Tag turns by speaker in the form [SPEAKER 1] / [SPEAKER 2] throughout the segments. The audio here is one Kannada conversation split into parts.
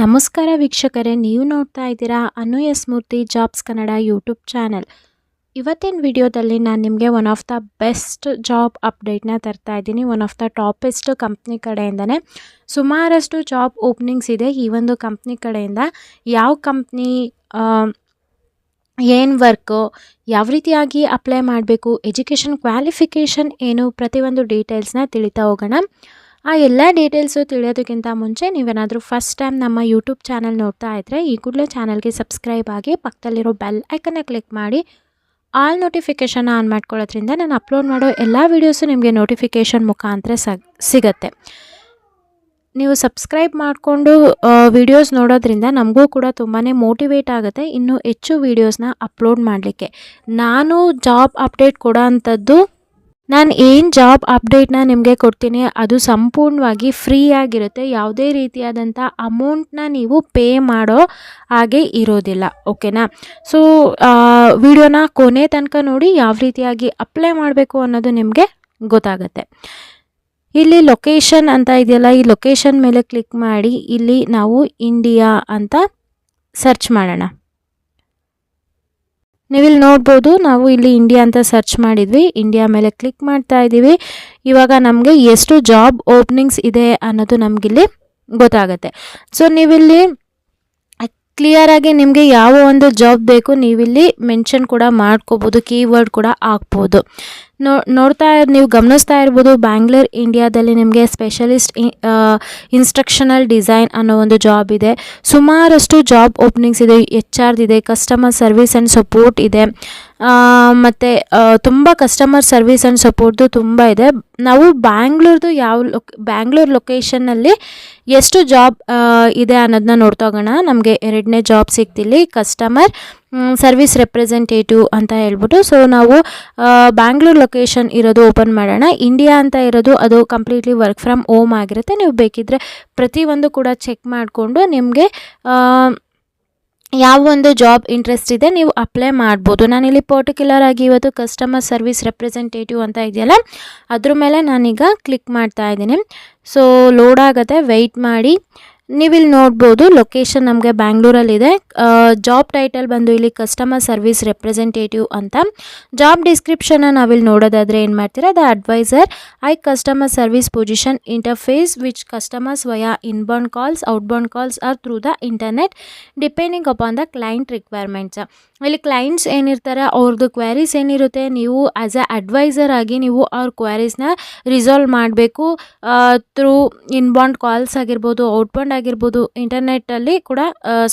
[SPEAKER 1] ನಮಸ್ಕಾರ ವೀಕ್ಷಕರೇ, ನೀವು ನೋಡ್ತಾ ಇದ್ದೀರಾ Anu Smruthi jobs Kannada YouTube channel. ಇವತ್ತಿನ ವಿಡಿಯೋದಲ್ಲಿ ನಾನು ನಿಮಗೆ one of the best job ಅಪ್ಡೇಟ್ನ ತರ್ತಾ ಇದ್ದೀನಿ. One of the toppest company ಕಡೆಯಿಂದನೇ. ಸುಮಾರಷ್ಟು ಜಾಬ್ ಓಪನಿಂಗ್ಸ್ ಇದೆ ಈ ಒಂದು ಕಂಪ್ನಿ ಕಡೆಯಿಂದ. ಯಾವ ಕಂಪ್ನಿ ಏನು ವರ್ಕು ಯಾವ ರೀತಿಯಾಗಿ ಅಪ್ಲೈ ಮಾಡಬೇಕು ಎಜುಕೇಷನ್ ಕ್ವಾಲಿಫಿಕೇಷನ್ ಏನು ಪ್ರತಿಯೊಂದು ಡೀಟೇಲ್ಸ್ನ ತಿಳಿತಾ ಹೋಗೋಣ. ಆ ಎಲ್ಲ ಡೀಟೇಲ್ಸು ತಿಳಿಯೋದಕ್ಕಿಂತ ಮುಂಚೆ ನೀವೇನಾದರೂ ಫಸ್ಟ್ ಟೈಮ್ ನಮ್ಮ ಯೂಟ್ಯೂಬ್ ಚಾನಲ್ ನೋಡ್ತಾ ಇದ್ದರೆ ಈ ಕೂಡಲೇ ಚಾನಲ್ಗೆ ಸಬ್ಸ್ಕ್ರೈಬ್ ಆಗಿ ಪಕ್ಕದಲ್ಲಿರೋ ಬೆಲ್ ಐಕನ್ನ ಕ್ಲಿಕ್ ಮಾಡಿ ಆಲ್ ನೋಟಿಫಿಕೇಷನ್ ಆನ್ ಮಾಡ್ಕೊಳ್ಳೋದ್ರಿಂದ ನಾನು ಅಪ್ಲೋಡ್ ಮಾಡೋ ಎಲ್ಲ ವೀಡಿಯೋಸು ನಿಮಗೆ ನೋಟಿಫಿಕೇಷನ್ ಮುಖಾಂತರ ಸಿಗುತ್ತೆ. ನೀವು ಸಬ್ಸ್ಕ್ರೈಬ್ ಮಾಡಿಕೊಂಡು ವೀಡಿಯೋಸ್ ನೋಡೋದ್ರಿಂದ ನಮಗೂ ಕೂಡ ತುಂಬಾ ಮೋಟಿವೇಟ್ ಆಗುತ್ತೆ ಇನ್ನೂ ಹೆಚ್ಚು ವೀಡಿಯೋಸ್ನ ಅಪ್ಲೋಡ್ ಮಾಡಲಿಕ್ಕೆ. ನಾನು ಜಾಬ್ ಅಪ್ಡೇಟ್ ಕೊಡೋ ಅಂಥದ್ದು ನಾನು ಏನು ಜಾಬ್ ಅಪ್ಡೇಟ್ನ ನಿಮಗೆ ಕೊಡ್ತೀನಿ, ಅದು ಸಂಪೂರ್ಣವಾಗಿ ಫ್ರೀ ಆಗಿರುತ್ತೆ. ಯಾವುದೇ ರೀತಿಯಾದಂಥ ಅಮೌಂಟ್ನ ನೀವು ಪೇ ಮಾಡೋ ಹಾಗೆ ಇರೋದಿಲ್ಲ ಓಕೆನಾ ಸೊ ವಿಡಿಯೋನ ಕೊನೆ ತನಕ ನೋಡಿ ಯಾವ ರೀತಿಯಾಗಿ ಅಪ್ಲೈ ಮಾಡಬೇಕು ಅನ್ನೋದು ನಿಮಗೆ ಗೊತ್ತಾಗುತ್ತೆ. ಇಲ್ಲಿ ಲೊಕೇಶನ್ ಅಂತ ಇದೆಯಲ್ಲ, ಈ ಲೊಕೇಶನ್ ಮೇಲೆ ಕ್ಲಿಕ್ ಮಾಡಿ, ಇಲ್ಲಿ ನಾವು ಇಂಡಿಯಾ ಅಂತ ಸರ್ಚ್ ಮಾಡೋಣ. ನೀವಿಲ್ಲಿ ನೋಡ್ಬೋದು, ನಾವು ಇಲ್ಲಿ ಇಂಡಿಯಾ ಅಂತ ಸರ್ಚ್ ಮಾಡಿದ್ವಿ. ಇಂಡಿಯಾ ಮೇಲೆ ಕ್ಲಿಕ್ ಮಾಡ್ತಾ ಇದ್ದೀವಿ ಇವಾಗ ನಮಗೆ ಎಷ್ಟು ಜಾಬ್ ಓಪನಿಂಗ್ಸ್ ಇದೆ ಅನ್ನೋದು ನಮಗಿಲ್ಲಿ ಗೊತ್ತಾಗುತ್ತೆ. ಸೊ ನೀವಿಲ್ಲಿ ಕ್ಲಿಯರಾಗಿ ನಿಮಗೆ ಯಾವ ಒಂದು ಜಾಬ್ ಬೇಕು, ನೀವಿಲ್ಲಿ ಮೆನ್ಷನ್ ಕೂಡ ಮಾಡ್ಕೋಬೋದು ಕೀವರ್ಡ್ ಕೂಡ ಹಾಕ್ಬೋದು. ನೋ, ನೋಡ್ತಾ ನೀವು ಗಮನಿಸ್ತಾ ಇರ್ಬೋದು ಬ್ಯಾಂಗ್ಳೂರ್ ಇಂಡಿಯಾದಲ್ಲಿ ನಿಮಗೆ ಸ್ಪೆಷಲಿಸ್ಟ್ ಇನ್ಸ್ಟ್ರಕ್ಷನಲ್ ಡಿಸೈನ್ ಅನ್ನೋ ಒಂದು ಜಾಬ್ ಇದೆ. ಸುಮಾರಷ್ಟು ಜಾಬ್ ಓಪನಿಂಗ್ಸ್ ಇದೆ ಎಚ್ ಆರ್ದಿದೆ ಕಸ್ಟಮರ್ ಸರ್ವಿಸ್ ಆ್ಯಂಡ್ ಸಪೋರ್ಟ್ ಇದೆ. ಮತ್ತು ತುಂಬ ಕಸ್ಟಮರ್ ಸರ್ವಿಸ್ ಆ್ಯಂಡ್ ಸಪೋರ್ಟ್ದು ತುಂಬ ಇದೆ. ನಾವು ಬ್ಯಾಂಗ್ಳೂರ್ದು ಯಾವ ಲೊಕ್ ಬ್ಯಾಂಗ್ಳೂರ್ ಲೊಕೇಶನ್ನಲ್ಲಿ ಎಷ್ಟು ಜಾಬ್ ಇದೆ ಅನ್ನೋದನ್ನ ನೋಡ್ತಾ ಹೋಗೋಣ. ನಮಗೆ ಎರಡನೇ ಜಾಬ್ ಸಿಗ್ತಿಲ್ಲಿ ಕಸ್ಟಮರ್ ಸರ್ವಿಸ್ ರೆಪ್ರೆಸೆಂಟೇಟಿವ್ ಅಂತ ಹೇಳ್ಬಿಟ್ಟು. ಸೊ ನಾವು ಬ್ಯಾಂಗ್ಳೂರ್ ಲೊಕೇಶನ್ ಇರೋದು ಓಪನ್ ಮಾಡೋಣ. ಇಂಡಿಯಾ ಅಂತ ಇರೋದು ಅದು ಕಂಪ್ಲೀಟ್ಲಿ ವರ್ಕ್ ಫ್ರಮ್ ಹೋಮ್ ಆಗಿರುತ್ತೆ. ನೀವು ಬೇಕಿದ್ದರೆ ಪ್ರತಿಯೊಂದು ಕೂಡ ಚೆಕ್ ಮಾಡಿಕೊಂಡು ನಿಮಗೆ ಯಾವ ಒಂದು ಜಾಬ್ ಇಂಟ್ರೆಸ್ಟ್ ಇದೆ ನೀವು ಅಪ್ಲೈ ಮಾಡ್ಬೋದು. ನಾನಿಲ್ಲಿ ಪರ್ಟಿಕ್ಯುಲರ್ ಆಗಿ ಇವತ್ತು ಕಸ್ಟಮರ್ ಸರ್ವಿಸ್ ರೆಪ್ರೆಸೆಂಟೇಟಿವ್ ಅಂತ ಇದೆಯಲ್ಲ, ಅದ್ರ ಮೇಲೆ ನಾನೀಗ ಕ್ಲಿಕ್ ಮಾಡ್ತಾ ಇದ್ದೀನಿ. ಸೊ ಲೋಡ್ ಆಗುತ್ತೆ ವೆಯ್ಟ್ ಮಾಡಿ. ನೀವಿಲ್ಲಿ ನೋಡ್ಬೋದು ಲೊಕೇಶನ್ ನಮಗೆ ಬ್ಯಾಂಗ್ಳೂರಲ್ಲಿದೆ ಜಾಬ್ ಟೈಟಲ್ ಬಂದು ಇಲ್ಲಿ ಕಸ್ಟಮರ್ ಸರ್ವಿಸ್ ರೆಪ್ರೆಸೆಂಟೇಟಿವ್ ಅಂತ. ಜಾಬ್ ಡಿಸ್ಕ್ರಿಪ್ಷನ್ನ ನಾವಿಲ್ಲಿ ನೋಡೋದಾದರೆ ಏನು ಮಾಡ್ತೀರಾ the advisor I customer service position interface which customers via inbound calls outbound calls or through the internet depending upon the client requirements ಇಲ್ಲಿ ಕ್ಲೈಂಟ್ಸ್ ಏನಿರ್ತಾರೆ ಅವ್ರದ್ದು ಕ್ವ್ಯಾರೀಸ್ ಏನಿರುತ್ತೆ, ನೀವು ಆ್ಯಸ್ ಎ ಅಡ್ವೈಸರ್ ಆಗಿ ನೀವು ಅವ್ರ ಕ್ವ್ಯಾರೀಸ್ನ ರಿಸಾಲ್ವ್ ಮಾಡಬೇಕು. ಥ್ರೂ ಇನ್ಬಾಂಡ್ ಕಾಲ್ಸ್ ಆಗಿರ್ಬೋದು ಔಟ್ಬೌಂಡ್ ಆಗಿರ್ಬೋದು ಇಂಟರ್ನೆಟ್ಟಲ್ಲಿ ಕೂಡ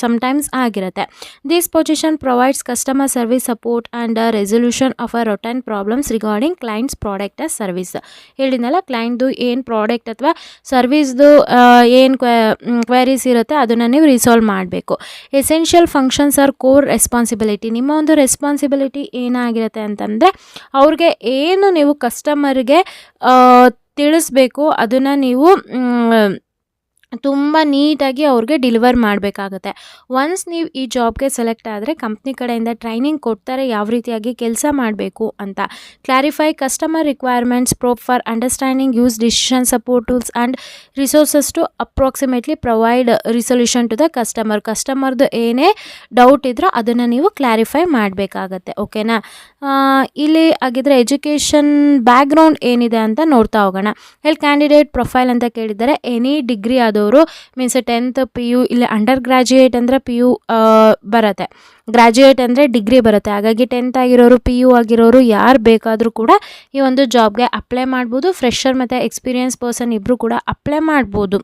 [SPEAKER 1] ಸಮಟೈಮ್ಸ್ ಆಗಿರುತ್ತೆ. This position provides customer service support and resolution of a routine problems regarding clients product or service ಹೇಳಿದ್ನಲ್ಲ ಕ್ಲೈಂಟ್ದು ಏನು ಪ್ರಾಡಕ್ಟ್ ಅಥವಾ ಸರ್ವಿಸ್ದು ಏನು ಕ್ವೈರೀಸ್ ಇರುತ್ತೆ, ಅದನ್ನು ನೀವು ರಿಸಾಲ್ವ್ ಮಾಡಬೇಕು. Essential functions are core responsibility ನಿಮ್ಮ ಒಂದು ರೆಸ್ಪಾನ್ಸಿಬಿಲಿಟಿ ಏನಾಗಿರುತ್ತೆ ಅಂತಂದರೆ ಅವ್ರಿಗೆ ಏನು ನೀವು ಕಸ್ಟಮರ್ಗೆ ತಿಳಿಸ್ಬೇಕು ಅದನ್ನು ನೀವು ತುಂಬ ನೀಟಾಗಿ ಅವ್ರಿಗೆ ಡಿಲಿವರ್ ಮಾಡಬೇಕಾಗುತ್ತೆ. ಒನ್ಸ್ ನೀವು ಈ ಜಾಬ್ಗೆ ಸೆಲೆಕ್ಟ್ ಆದರೆ ಕಂಪ್ನಿ ಕಡೆಯಿಂದ ಟ್ರೈನಿಂಗ್ ಕೊಡ್ತಾರೆ, ಯಾವ ರೀತಿಯಾಗಿ ಕೆಲಸ ಮಾಡಬೇಕು ಅಂತ. Clarify customer requirements probe for understanding, use decision support tools and resources to approximately provide resolution to the customer. ಕಸ್ಟಮರ್ದು ಏನೇ ಡೌಟ್ ಇದ್ದರೂ ಅದನ್ನು ನೀವು ಕ್ಲಾರಿಫೈ ಮಾಡಬೇಕಾಗತ್ತೆ, ಓಕೆನಾ? ಇಲ್ಲಿ ಆಗಿದ್ರೆ ಎಜುಕೇಷನ್ ಬ್ಯಾಕ್ಗ್ರೌಂಡ್ ಏನಿದೆ ಅಂತ ನೋಡ್ತಾ ಹೋಗೋಣ. ಇಲ್ಲಿ ಕ್ಯಾಂಡಿಡೇಟ್ ಪ್ರೊಫೈಲ್ ಅಂತ ಕೇಳಿದ್ದಾರೆ, ಎನಿ ಡಿಗ್ರಿ ಆದವರು ಮೀನ್ಸ್ ಟೆಂತ್ ಪಿ ಯು ಇಲ್ಲಿ ಅಂಡರ್ ಗ್ರ್ಯಾಜುಯೇಟ್ ಅಂದರೆ ಪಿ ಯು ಬರುತ್ತೆ. ಗ್ರ್ಯಾಜುಯೇಟ್ ಅಂದರೆ ಡಿಗ್ರಿ ಬರುತ್ತೆ. ಹಾಗಾಗಿ ಟೆಂತ್ ಆಗಿರೋರು ಪಿ ಯು ಆಗಿರೋರು ಯಾರು ಬೇಕಾದರೂ ಕೂಡ ಈ ಒಂದು ಜಾಬ್ಗೆ ಅಪ್ಲೈ ಮಾಡ್ಬೋದು. ಫ್ರೆಷರ್ ಮತ್ತು ಎಕ್ಸ್ಪೀರಿಯನ್ಸ್ ಪರ್ಸನ್ ಇಬ್ಬರು ಕೂಡ ಅಪ್ಲೈ ಮಾಡ್ಬೋದು.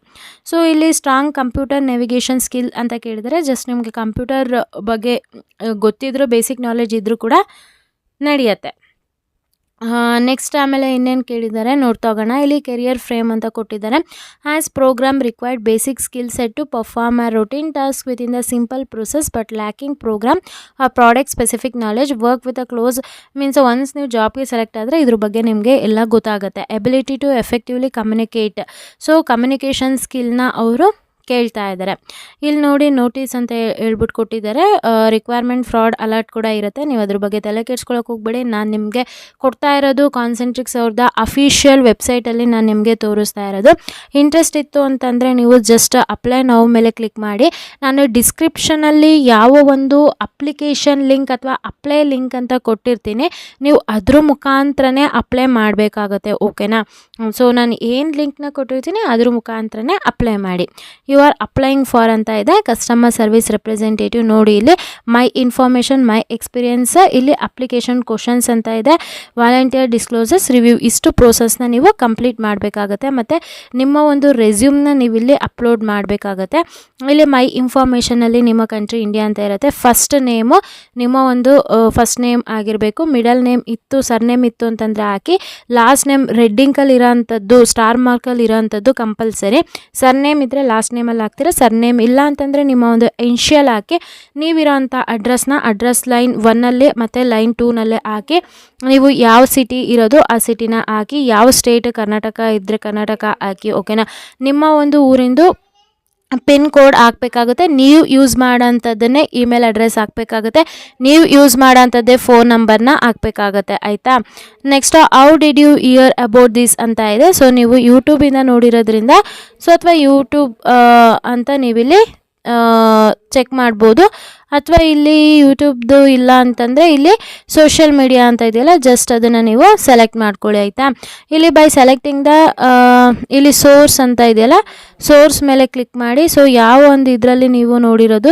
[SPEAKER 1] ಸೊ ಇಲ್ಲಿ ಸ್ಟ್ರಾಂಗ್ ಕಂಪ್ಯೂಟರ್ ನೆವಿಗೇಷನ್ ಸ್ಕಿಲ್ ಅಂತ ಕೇಳಿದರೆ ಜಸ್ಟ್ ನಿಮಗೆ ಕಂಪ್ಯೂಟರ್ ಬಗ್ಗೆ ಗೊತ್ತಿದ್ದರೂ ಬೇಸಿಕ್ ನಾಲೆಜ್ ಇದ್ದರೂ ಕೂಡ ನಡೆಯುತ್ತೆ. ನೆಕ್ಸ್ಟ್ ಆಮೇಲೆ ಇನ್ನೇನು ಕೇಳಿದ್ದಾರೆ ನೋಡ್ತಾ ಹೋಗೋಣ. ಇಲ್ಲಿ ಕೆರಿಯರ್ ಫ್ರೇಮ್ ಅಂತ ಕೊಟ್ಟಿದ್ದಾರೆ. As program required basic skill set to perform a routine task within the simple process but lacking program or product specific knowledge work with a close means once ನೀವು ಜಾಬ್ಗೆ ಸೆಲೆಕ್ಟ್ ಆದರೆ ಇದ್ರ ಬಗ್ಗೆ ನಿಮಗೆ ಎಲ್ಲ ಗೊತ್ತಾಗುತ್ತೆ. Ability to effectively communicate so communication ಸ್ಕಿಲ್ನ ಅವರು ಕೇಳ್ತಾ ಇದ್ದಾರೆ. ಇಲ್ಲಿ ನೋಡಿ ನೋಟಿಸ್ ಅಂತ ಹೇಳ್ಬಿಟ್ಟು ಕೊಟ್ಟಿದ್ದಾರೆ. ರಿಕ್ವೈರ್ಮೆಂಟ್ ಫ್ರಾಡ್ ಅಲರ್ಟ್ ಕೂಡ ಇರುತ್ತೆ. ನೀವು ಅದ್ರ ಬಗ್ಗೆ ತಲೆ ಕೆಡ್ಸ್ಕೊಳಕ್ಕೆ ಹೋಗ್ಬೇಡಿ. ನಾನು ನಿಮಗೆ ಕೊಡ್ತಾ ಇರೋದು ಕಾನ್ಸೆಂಟ್ರಿಕ್ಸ್ ಅವ್ರದ್ದು ಅಫಿಷಿಯಲ್ ವೆಬ್ಸೈಟಲ್ಲಿ ನಾನು ನಿಮಗೆ ತೋರಿಸ್ತಾ ಇರೋದು. ಇಂಟ್ರೆಸ್ಟ್ ಇತ್ತು ಅಂತಂದರೆ ನೀವು ಜಸ್ಟ್ ಅಪ್ಲೈ ನಾವು ಮೇಲೆ ಕ್ಲಿಕ್ ಮಾಡಿ. ನಾನು ಡಿಸ್ಕ್ರಿಪ್ಷನಲ್ಲಿ ಯಾವ ಒಂದು ಅಪ್ಲಿಕೇಶನ್ ಲಿಂಕ್ ಅಥವಾ ಅಪ್ಲೈ ಲಿಂಕ್ ಅಂತ ಕೊಟ್ಟಿರ್ತೀನಿ. ನೀವು ಅದ್ರ ಮುಖಾಂತರನೇ ಅಪ್ಲೈ ಮಾಡಬೇಕಾಗತ್ತೆ ಓಕೆನಾ ಸೊ ನಾನು ಏನು ಲಿಂಕ್ನ ಕೊಟ್ಟಿರ್ತೀನಿ, ಅದ್ರ ಮುಖಾಂತರನೇ ಅಪ್ಲೈ ಮಾಡಿ. ಆರ್ ಅಪ್ಲೈಯಿಂಗ್ ಫಾರ್ ಅಂತ ಇದೆ. ಕಸ್ಟಮರ್ ಸರ್ವಿಸ್ ರೆಪ್ರೆಸೆಂಟೇಟಿವ್ ನೋಡಿ ಇಲ್ಲಿ. ಮೈ ಇನ್ಫಾರ್ಮೇಷನ್ ಮೈ ಎಕ್ಸ್ಪೀರಿಯನ್ಸ್ ಇಲ್ಲಿ ಅಪ್ಲಿಕೇಶನ್ ಕ್ವಶನ್ಸ್ ಅಂತ ಇದೆ. ವಾಲಂಟಿಯರ್ ಡಿಸ್ಕ್ಲೋಸಸ್ ರಿವ್ಯೂ ಇಷ್ಟು ಪ್ರೋಸೆಸ್ನ ನೀವು ಕಂಪ್ಲೀಟ್ ಮಾಡಬೇಕಾಗತ್ತೆ. ಮತ್ತು ನಿಮ್ಮ ಒಂದು ರೆಸ್ಯೂಮ್ನ ನೀವು ಇಲ್ಲಿ ಅಪ್ಲೋಡ್ ಮಾಡಬೇಕಾಗತ್ತೆ. ಇಲ್ಲಿ ಮೈ ಇನ್ಫಾರ್ಮೇಷನಲ್ಲಿ ನಿಮ್ಮ ಕಂಟ್ರಿ ಇಂಡಿಯಾ ಅಂತ ಇರುತ್ತೆ. ಫಸ್ಟ್ ನೇಮು ನಿಮ್ಮ ಒಂದು ಫಸ್ಟ್ ನೇಮ್ ಆಗಿರಬೇಕು. ಮಿಡಲ್ ನೇಮ್ ಇತ್ತು ಸರ್ ನೇಮ್ ಇತ್ತು ಅಂತಂದರೆ ಹಾಕಿ. ಲಾಸ್ಟ್ ನೇಮ್ ರೆಡ್ಡಿಂಕಲ್ಲಿ ಇರೋಂಥದ್ದು ಸ್ಟಾರ್ ಮಾರ್ಕಲ್ಲಿ ಇರೋಂಥದ್ದು ಕಂಪಲ್ಸರಿ ಸರ್ ನೇಮ್ ಇದ್ದರೆ ಲಾಸ್ಟ್ ನೇಮಲ್ಲಿ ಹಾಕ್ತೀರಾ? ಸರ್, ನೇಮ್ ಇಲ್ಲ ಅಂತಂದರೆ ನಿಮ್ಮ ಒಂದು ಇನ್ಷಿಯಲ್ ಹಾಕಿ ನೀವಿರೋಂಥ ಅಡ್ರೆಸ್ನ ಅಡ್ರೆಸ್ ಲೈನ್ ಒನ್ನಲ್ಲಿ ಮತ್ತು ಲೈನ್ ಟೂನಲ್ಲೇ ಹಾಕಿ, ನೀವು ಯಾವ ಸಿಟಿ ಇರೋದು ಆ ಸಿಟಿನ ಹಾಕಿ, ಯಾವ ಸ್ಟೇಟ್ ಕರ್ನಾಟಕ ಇದ್ದರೆ ಕರ್ನಾಟಕ ಹಾಕಿ ಓಕೆನಾ ನಿಮ್ಮ ಒಂದು ಊರಿಂದು ಪಿನ್ ಕೋಡ್ ಹಾಕಬೇಕಾಗುತ್ತೆ. ನೀವು ಯೂಸ್ ಮಾಡೋಂಥದ್ದನ್ನೇ ಇಮೇಲ್ ಅಡ್ರೆಸ್ ಹಾಕಬೇಕಾಗುತ್ತೆ. ನೀವು ಯೂಸ್ ಮಾಡೋಂಥದ್ದೇ ಫೋನ್ ನಂಬರ್ನ ಹಾಕಬೇಕಾಗತ್ತೆ. ಆಯಿತಾ? Next how did you hear about this ಅಂತ ಇದೆ. ಸೊ ನೀವು ಯೂಟ್ಯೂಬಿಂದ ನೋಡಿರೋದ್ರಿಂದ, ಸೊ, ಅಥವಾ ಯೂಟ್ಯೂಬ್ ಅಂತ ನೀವಿಲ್ಲಿ ಚೆಕ್ ಮಾಡ್ಬೋದು. ಅಥವಾ ಇಲ್ಲಿ ಯೂಟ್ಯೂಬ್ದು ಇಲ್ಲ ಅಂತಂದರೆ ಇಲ್ಲಿ ಸೋಷಿಯಲ್ ಮೀಡಿಯಾ ಅಂತ ಇದೆಯಲ್ಲ ಜಸ್ಟ್ ಅದನ್ನು ನೀವು ಸೆಲೆಕ್ಟ್ ಮಾಡ್ಕೊಳ್ಳಿ ಆಯಿತಾ? ಇಲ್ಲಿ ಬೈ ಸೆಲೆಕ್ಟಿಂಗ್ ದ ಇಲ್ಲಿ ಸೋರ್ಸ್ ಅಂತ ಇದೆಯಲ್ಲ ಸೋರ್ಸ್ ಮೇಲೆ ಕ್ಲಿಕ್ ಮಾಡಿ. ಸೊ ಯಾವ ಒಂದು ಇದರಲ್ಲಿ ನೀವು ನೋಡಿರೋದು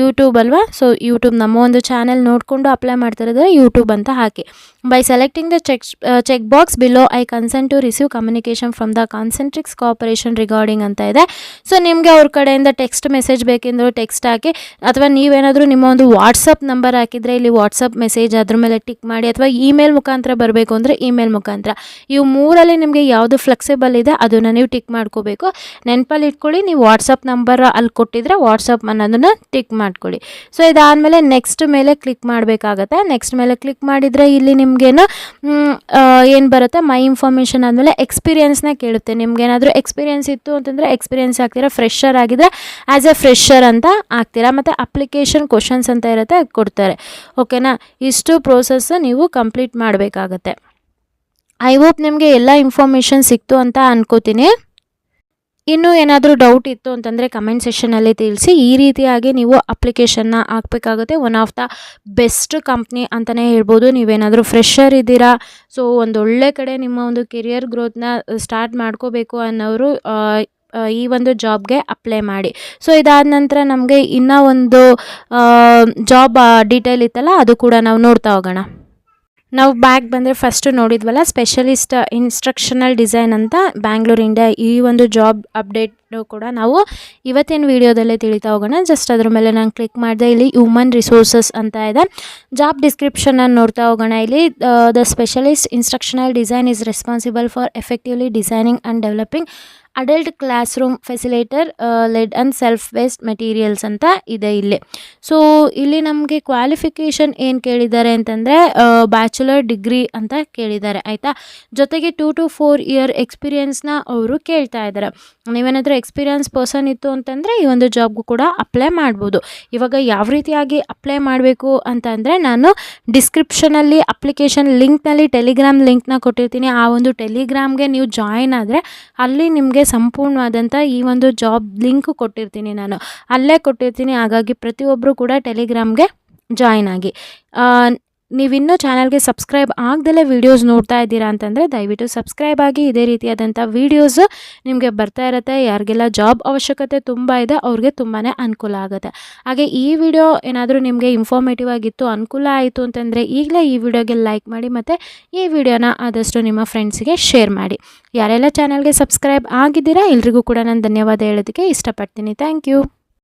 [SPEAKER 1] ಯೂಟ್ಯೂಬ್ ಅಲ್ವಾ? ಸೊ ಯೂಟ್ಯೂಬ್ ನಮ್ಮ ಒಂದು ಚಾನೆಲ್ ನೋಡಿಕೊಂಡು ಅಪ್ಲೈ ಮಾಡ್ತಿರೋದ್ರೆ ಯೂಟ್ಯೂಬ್ ಅಂತ ಹಾಕಿ. By selecting the check check box below I consent to receive communication from the Concentrix corporation regarding ಅಂತ ಇದೆ. ಸೊ ನಿಮಗೆ ಅವ್ರ ಕಡೆಯಿಂದ ಟೆಕ್ಸ್ಟ್ ಮೆಸೇಜ್ ಬೇಕೆಂದರೂ ಟೆಕ್ಸ್ಟ್ ಹಾಕಿ, ಅಥವಾ ನೀವೇನಾದರೂ ನಿಮ್ಮ ಒಂದು ವಾಟ್ಸಪ್ ನಂಬರ್ ಹಾಕಿದರೆ, ಇಲ್ಲಿ ವಾಟ್ಸಪ್ ಮೆಸೇಜ್ ಅದ್ರ ಮೇಲೆ ಟಿಕ್ ಮಾಡಿ, ಅಥವಾ ಇಮೇಲ್ ಮುಖಾಂತರ ಬರಬೇಕು ಅಂದರೆ ಇಮೇಲ್ ಮುಖಾಂತರ. ಇವು ಮೂರಲ್ಲಿ ನಿಮಗೆ ಯಾವುದು ಫ್ಲೆಕ್ಸಿಬಲ್ ಇದೆ, ಅದನ್ನು ನೀವು ಟಿಕ್ ಮಾಡ್ಕೋಬೇಕು. ನೆನಪಲ್ಲಿ ಇಟ್ಕೊಳ್ಳಿ, ನೀವು ವಾಟ್ಸಪ್ ನಂಬರ್ ಅಲ್ಲಿ ಕೊಟ್ಟಿದ್ರೆ ವಾಟ್ಸಪ್ ಅನ್ನೋದನ್ನು ಟಿಕ್ ಮಾಡ್ಕೊಳ್ಳಿ. ಸೊ ಇದಾದಮೇಲೆ ನೆಕ್ಸ್ಟ್ ಮೇಲೆ ಕ್ಲಿಕ್ ಮಾಡಬೇಕಾಗತ್ತೆ. ನೆಕ್ಸ್ಟ್ ಮೇಲೆ ಕ್ಲಿಕ್ ಮಾಡಿದರೆ ಇಲ್ಲಿ ನಿಮಗೇನು ಏನು ಬರುತ್ತೆ? ಮೈ ಇನ್ಫಾರ್ಮೇಷನ್ ಆದಮೇಲೆ ಎಕ್ಸ್ಪೀರಿಯನ್ಸ್ನ ಕೇಳುತ್ತೆ. ನಿಮ್ಗೇನಾದರೂ ಎಕ್ಸ್ಪೀರಿಯನ್ಸ್ ಇತ್ತು ಅಂತಂದರೆ ಎಕ್ಸ್ಪೀರಿಯನ್ಸ್ ಆಗ್ತೀರಾ ಫ್ರೆಶರ್ ಆಗಿದ್ರೆ ಆ್ಯಸ್ ಎ ಫ್ರೆಶರ್ ಅಂತ ಆಗ್ತೀರಾ ಮತ್ತು ಅಪ್ಲಿಕೇಶನ್ ಕ್ವಶನ್ಸ್ ಅಂತ ಇರುತ್ತೆ, ಅದು ಕೊಡ್ತಾರೆ. ಓಕೆನಾ ಇಷ್ಟು ಪ್ರೋಸೆಸ್ ನೀವು ಕಂಪ್ಲೀಟ್ ಮಾಡಬೇಕಾಗತ್ತೆ. ಐ ಹೋಪ್ ನಿಮಗೆ ಎಲ್ಲ ಇನ್ಫಾರ್ಮೇಷನ್ ಸಿಕ್ತು ಅಂತ ಅನ್ಕೋತೀನಿ. ಇನ್ನೂ ಏನಾದರೂ ಡೌಟ್ ಇತ್ತು ಅಂತಂದರೆ ಕಮೆಂಟ್ ಸೆಷನಲ್ಲಿ ತಿಳಿಸಿ. ಈ ರೀತಿಯಾಗಿ ನೀವು ಅಪ್ಲಿಕೇಶನ್ನ ಹಾಕಬೇಕಾಗುತ್ತೆ. One of the best company ಅಂತಲೇ ಹೇಳ್ಬೋದು. ನೀವೇನಾದರೂ ಫ್ರೆಶರ್ ಇದ್ದೀರಾ? ಸೊ ಒಂದೊಳ್ಳೆ ಕಡೆ ನಿಮ್ಮ ಒಂದು ಕೆರಿಯರ್ ಗ್ರೋತ್ನ ಸ್ಟಾರ್ಟ್ ಮಾಡ್ಕೋಬೇಕು ಅನ್ನೋರು ಈ ಒಂದು ಜಾಬ್ಗೆ ಅಪ್ಲೈ ಮಾಡಿ. ಸೊ ಇದಾದ ನಂತರ ನಮಗೆ ಇನ್ನೂ ಒಂದು ಜಾಬ್ ಡೀಟೇಲ್ ಇತ್ತಲ್ಲ, ಅದು ಕೂಡ ನಾವು ನೋಡ್ತಾ ಹೋಗೋಣ. ನಾವು ಬ್ಯಾಗ್ ಬಂದರೆ ಫಸ್ಟು ನೋಡಿದ್ವಲ್ಲ ಸ್ಪೆಷಲಿಸ್ಟ್ ಇನ್ಸ್ಟ್ರಕ್ಷನಲ್ ಡಿಸೈನ್ ಅಂತ ಬ್ಯಾಂಗ್ಳೂರ್ ಇಂಡಿಯಾ ಈ ಒಂದು ಜಾಬ್ ಅಪ್ಡೇಟ್ ಕೂಡ ನಾವು ಇವತ್ತಿನ ವಿಡಿಯೋದಲ್ಲೇ ತಿಳಿತಾ ಹೋಗೋಣ. ಜಸ್ಟ್ ಅದ್ರ ಮೇಲೆ ನಾನು ಕ್ಲಿಕ್ ಮಾಡಿದೆ, ಇಲ್ಲಿ ಹ್ಯೂಮನ್ ರಿಸೋರ್ಸಸ್ ಅಂತ ಇದೆ. ಜಾಬ್ ಡಿಸ್ಕ್ರಿಪ್ಷನನ್ನು ನೋಡ್ತಾ ಹೋಗೋಣ. ಇಲ್ಲಿ the specialist instructional design is responsible for effectively designing and developing adult classroom facilitator led and self waste materials ಅಂತ ಇದೆ ಇಲ್ಲಿ. ಸೊ ಇಲ್ಲಿ ನಮಗೆ ಕ್ವಾಲಿಫಿಕೇಷನ್ ಏನು ಕೇಳಿದ್ದಾರೆ ಅಂತಂದರೆ ಬ್ಯಾಚುಲರ್ ಡಿಗ್ರಿ ಅಂತ ಕೇಳಿದ್ದಾರೆ, ಆಯಿತಾ? ಜೊತೆಗೆ ಟೂ ಟು ಫೋರ್ ಇಯರ್ ಎಕ್ಸ್ಪೀರಿಯನ್ಸ್ನ ಅವರು ಕೇಳ್ತಾ ಇದ್ದಾರೆ. ನೀವೇನಾದರೂ ಎಕ್ಸ್ಪೀರಿಯನ್ಸ್ ಪರ್ಸನ್ ಇತ್ತು ಅಂತಂದರೆ ಈ ಒಂದು ಜಾಬ್ಗೂ ಕೂಡ ಅಪ್ಲೈ ಮಾಡ್ಬೋದು. ಇವಾಗ ಯಾವ ರೀತಿಯಾಗಿ ಅಪ್ಲೈ ಮಾಡಬೇಕು ಅಂತಂದರೆ ನಾನು ಡಿಸ್ಕ್ರಿಪ್ಷನಲ್ಲಿ ಅಪ್ಲಿಕೇಶನ್ ಲಿಂಕ್ನಲ್ಲಿ ಟೆಲಿಗ್ರಾಮ್ ಲಿಂಕ್ನ ಕೊಟ್ಟಿರ್ತೀನಿ. ಆ ಒಂದು ಟೆಲಿಗ್ರಾಮ್ಗೆ ನೀವು ಜಾಯಿನ್ ಆದರೆ ಅಲ್ಲಿ ನಿಮಗೆ ಸಂಪೂರ್ಣವಾದಂಥ ಈ ಒಂದು ಜಾಬ್ ಲಿಂಕ್ ಕೊಟ್ಟಿರ್ತೀನಿ ನಾನು. ಅಲ್ಲೇ ಕೊಟ್ಟಿರ್ತೀನಿ. ಹಾಗಾಗಿ ಪ್ರತಿಯೊಬ್ಬರು ಕೂಡ ಟೆಲಿಗ್ರಾಮ್ಗೆ ಜಾಯಿನ್ ಆಗಿ. ನೀವಿನ್ನೂ ಚಾನಲ್ಗೆ ಸಬ್ಸ್ಕ್ರೈಬ್ ಆಗ್ದಲೇ ವೀಡಿಯೋಸ್ ನೋಡ್ತಾ ಇದ್ದೀರಾ ಅಂತಂದರೆ ದಯವಿಟ್ಟು ಸಬ್ಸ್ಕ್ರೈಬ್ ಆಗಿ ಇದೇ ರೀತಿಯಾದಂಥ ವೀಡಿಯೋಸು ನಿಮಗೆ ಬರ್ತಾ ಇರುತ್ತೆ. ಯಾರಿಗೆಲ್ಲ ಜಾಬ್ ಅವಶ್ಯಕತೆ ತುಂಬ ಇದೆ, ಅವ್ರಿಗೆ ತುಂಬಾ ಅನುಕೂಲ ಆಗುತ್ತೆ. ಹಾಗೆ ಈ ವಿಡಿಯೋ ಏನಾದರೂ ನಿಮಗೆ ಇನ್ಫಾರ್ಮೇಟಿವ್ ಆಗಿತ್ತು, ಅನುಕೂಲ ಆಯಿತು ಅಂತಂದರೆ ಈಗಲೇ ಈ ವಿಡಿಯೋಗೆ ಲೈಕ್ ಮಾಡಿ ಮತ್ತು ಈ ವಿಡಿಯೋನ ಆದಷ್ಟು ನಿಮ್ಮ ಫ್ರೆಂಡ್ಸಿಗೆ ಶೇರ್ ಮಾಡಿ. ಯಾರೆಲ್ಲ ಚಾನಲ್ಗೆ ಸಬ್ಸ್ಕ್ರೈಬ್ ಆಗಿದ್ದೀರಾ, ಎಲ್ರಿಗೂ ಕೂಡ ನಾನು ಧನ್ಯವಾದ ಹೇಳೋದಕ್ಕೆ ಇಷ್ಟಪಡ್ತೀನಿ. Thank you